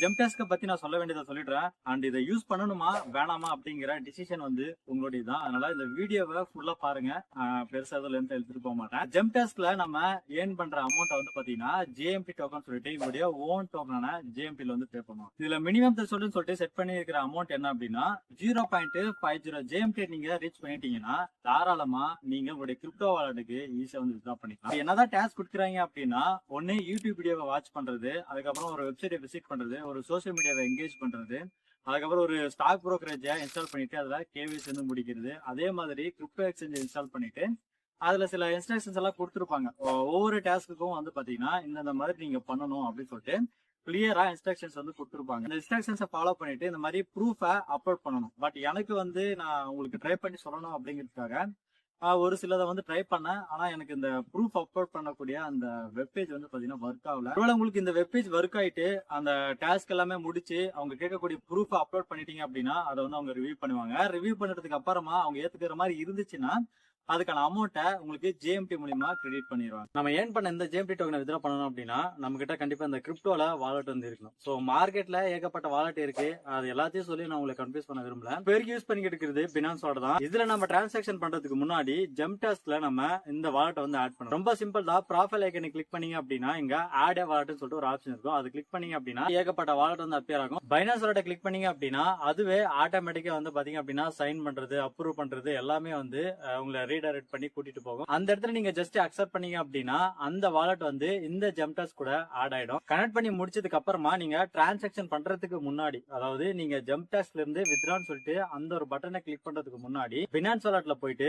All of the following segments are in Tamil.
ஜெம்டாஸ்க பத்தி நான் சொல்ல வேண்டியதை சொல்லிடுறேன். அண்ட் இதை யூஸ் பண்ணணுமா வேணாமா அப்படிங்கிற டிசிஷன் வந்து உங்களுடைய தான் அதனால இந்த வீடியோவை ஃபுல்லா பாருங்க. பெருசாக பெருசா எதுவும் லென்த் எடுத்துட்டு போக மாட்டேன். ஜெம்டாஸ்க்ல நம்ம ஏர்ன் பண்ற அமௌண்ட் வந்து பாத்தீங்கன்னா ஜேஎம்பி டோக்கன் சொல்லிட்டு இவருடைய ஓன் டோக்கனான ஜேஎம்பில வந்து பே பண்ணுவோம். இதுல மினிமம் சொல்லுன்னு சொல்லிட்டு செட் பண்ணி இருக்கிற அமௌண்ட் என்ன அப்படின்னா zero point five zero JMT நீங்க ரீச் பண்ணிட்டீங்கன்னா தாராளமா நீங்க உங்களுடைய கிரிப்டோ வாலெட்டுக்கு ஈஸியா வந்து வித்ரா பண்ணிக்கலாம். என்னதான் டேக்ஸ் கொடுக்குறாங்க அப்படின்னா ஒன்னு யூடியூப் வீடியோவை வாட்ச் பண்றது அதுக்கப்புறம் ஒரு வெப்சைட்டை விசிட் பண்றது ஒரு சோஷியல் மீடியாவை என்கேஜ் பண்றது. அதுக்கப்புறம் ஒரு ஸ்டாக் ப்ரோக்கரேஜை இன்ஸ்டால் பண்ணிட்டு அதில் கேவிஎஸ் வந்து முடிக்கிறது. அதே மாதிரி கிரிப்டோ எக்ஸ்சேஞ்ச் இன்ஸ்டால் பண்ணிட்டு அதில் சில இன்ஸ்ட்ரக்ஷன்ஸ் எல்லாம் கொடுத்துருப்பாங்க. ஒவ்வொரு டாஸ்க்குக்கும் வந்து பார்த்தீங்கன்னா இந்த மாதிரி நீங்கள் பண்ணணும் அப்படின்னு சொல்லிட்டு கிளியராக இன்ஸ்ட்ரக்ஷன்ஸ் வந்து கொடுத்துருப்பாங்க. இந்த இன்ஸ்ட்ரக்ஷன்ஸை ஃபாலோ பண்ணிட்டு இந்த மாதிரி ப்ரூஃபை அப்லோட் பண்ணணும். பட் எனக்கு வந்து நான் உங்களுக்கு ட்ரை பண்ணி சொல்லணும் அப்படிங்கிறதுக்காக ஒரு சிலதை வந்து ட்ரை பண்ணேன். ஆனா எனக்கு இந்த ப்ரூஃப் அப்லோட் பண்ணக்கூடிய அந்த வெப்பேஜ் வந்து பாத்தீங்கன்னா ஒர்க் ஆகல. ஒருவேளை உங்களுக்கு இந்த வெப்பேஜ் ஒர்க் ஆயிட்டு அந்த டாஸ்க் எல்லாமே முடிச்சு அவங்க கேட்கக்கூடிய ப்ரூஃப் அப்லோட் பண்ணிட்டீங்க அப்படின்னா அதை வந்து அவங்க ரிவ்யூ பண்ணுவாங்க. ரிவ்யூ பண்ணதுக்கு அப்புறமா அவங்க ஏத்துக்கிற மாதிரி இருந்துச்சுன்னா அதுக்கான அமௌண்ட்டை உங்களுக்கு ஜேஎம்டி மூலியமா கிரெடிட் பண்ணிடுவாங்க. நம்ம ஏன் பண்ண இந்த ஜேஎம்டி டோக்கனை வித்ரா பண்ணணும் அப்படின்னா நம்ம கிட்ட கண்டிப்பா இந்த கிரிப்டோல வாலெட் வந்து இருக்கணும். ஸோ மார்க்கெட்ல ஏகப்பட்ட வாலெட் இருக்கு. அது எல்லாத்தையும் சொல்லி நான் உங்களை கன்ஃபியூஸ் பண்ண விரும்பல. பெருக்கு யூஸ் பண்ணிக்கிட்டு இருக்கிறது பினான்ஸோட தான். இதுல நம்ம டிரான்சாக்ஷன் பண்றதுக்கு முன்னாடி ஜெம்டாஸ்ல நம்ம இந்த வாலெட் வந்து ஆட் பண்ணணும். ரொம்ப சிம்பிள் தான். ப்ராஃபைல் ஐக்கனை கிளிக் பண்ணீங்க அப்படின்னா இங்க ஆட் வாலெட்னு சொல்லிட்டு ஒரு ஆப்ஷன் இருக்கும். அது கிளிக் பண்ணீங்க அப்படின்னா ஏகப்பட்ட வாலெட் வந்து அப்பியர் ஆகும். பைனான்ஸ் வாலெட்டை கிளிக் பண்ணீங்க அப்படின்னா அதுவே ஆட்டோமேட்டிக்கா வந்து பாத்தீங்க அப்படின்னா சைன் பண்றது அப்ரூவ் பண்றது எல்லாமே வந்து உங்களை ரீடைரக்ட் பண்ணி கூட்டிட்டு போகும். அந்த இடத்துல நீங்க ஜஸ்ட் அக்செப்ட் பண்ணீங்க அப்படின்னா அந்த வாலெட் வந்து இந்த ஜெம்டாஸ் கூட ஆட் ஆயிடும். கனெக்ட் பண்ணி முடிச்சதுக்கு அப்புறமா நீங்க டிரான்சாக்ஷன் பண்றதுக்கு முன்னாடி அதாவது நீங்க ஜெம்டாஸ்ல இருந்து வித்ரான்னு சொல்லிட்டு அந்த ஒரு பட்டனை கிளிக் பண்றதுக்கு முன்னாடி பினான்ஸ் வாலெட்ல போயிட்டு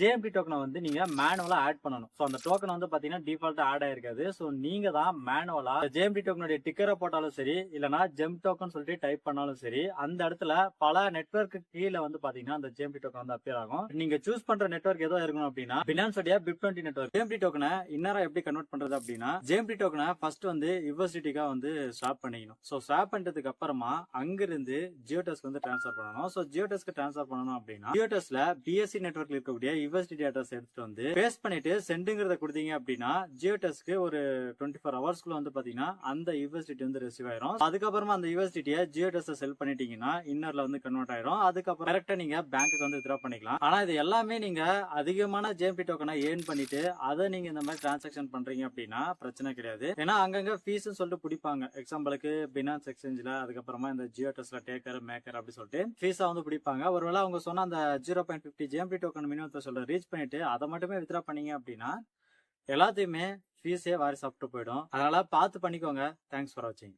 ஜேஎம்டி டோக்கனை வந்து நீங்க மேனுவலா ஆட் பண்ணணும். ஸோ அந்த டோக்கன் வந்து பாத்தீங்கன்னா டிஃபால்ட்டா ஆட் ஆயிருக்காது. ஸோ நீங்க தான் மேனுவலா ஜேஎம்டி டோக்கனுடைய டிக்கரை போட்டாலும் சரி இல்லனா ஜெம் டோக்கன் சொல்லிட்டு டைப் பண்ணாலும் சரி அந்த இடத்துல பல நெட்வொர்க்கு கீழே வந்து பாத்தீங்கன்னா அந்த ஜேஎம்டி டோக்கன் வந்து அப்பியர் ஆகும். நீங்க சூஸ் பண்ற நெட்ஒர்க் ஏதோ இருக்கணும் அப்படின்னா பினான்ஸ் உடைய பிப் டுவெண்ட்டி நெட்வொர்க் ஜேஎம்பி டோக்கனை இன்னரா எப்படி கன்வெர்ட் பண்றது அப்படின்னா ஜேஎம்பி டோக்கனை ஃபர்ஸ்ட் வந்து யூனிவர்சிட்டிக்கா வந்து ஸ்வாப் பண்ணிக்கணும். ஸோ ஸ்வாப் பண்ணிட்டதுக்கு அப்புறமா அங்கிருந்து ஜியோடெஸ்க்கு வந்து ட்ரான்ஸ்ஃபர் பண்ணணும். ஸோ ஜியோடெஸ்க்கு ட்ரான்ஸ்ஃபர் பண்ணணும் அப்படின்னா ஜியோடெஸ்ல பிஎஸ்சி நெட்ஒர்க்ல இருக்கக்கூடிய யூனிவர்சிட்டி அட்ரஸ் எடுத்துட்டு வந்து பேஸ்ட் பண்ணிட்டு சென்டுங்கிறத கொடுத்தீங்க அப்படின்னா ஜியோடெஸ்க்கு ஒரு டுவெண்ட்டி ஃபோர் ஹவர்ஸ்க்குள்ள வந்து பாத்தீங்கன்னா அந்த யூனிவர்சிட்டி வந்து ரிசீவ் ஆயிரும். அதுக்கப்புறமா அந்த யூனிவர்சிட்டியை ஜியோடெஸ் செல் பண்ணிட்டீங்கன்னா இன்னர்ல வந்து கன்வெர்ட் ஆயிரும். அதுக்கப்புறம் கரெக்டா நீங்க பேங்க்கு வந்து வித்ரா பண்ணிக்கலாம். ஆனா இது எல்லாமே நீங்க அதிகமான ஜேஎம்பி டோக்கனை ஏர்ன் பண்ணிட்டு அதை நீங்க இந்த மாதிரி டிரான்சாக்ஷன் பண்றீங்க அப்படின்னா பிரச்சனை கிடையாது. ஏன்னா அங்கங்க ஃபீஸ் சொல்லிட்டு பிடிப்பாங்க. எக்ஸாம்பிளுக்கு பினான்ஸ் எக்ஸ்சேஞ்சில் அதுக்கப்புறமா இந்த ஜியோ டெஸ்ட்ல டேக்கர் மேக்கர் அப்படி சொல்லிட்டு ஃபீஸா வந்து பிடிப்பாங்க. ஒருவேளை அவங்க சொன்ன அந்த zero point fifty JMP token மினிமத்தை சொல்ல ரீச் பண்ணிட்டு அதை மட்டுமே வித்ரா பண்ணீங்க அப்படின்னா எல்லாத்தையுமே ஃபீஸே வாரி சாப்பிட்டு போயிடும். அதனால பார்த்து பண்ணிக்கோங்க. தேங்க்ஸ் ஃபார் வாட்சிங்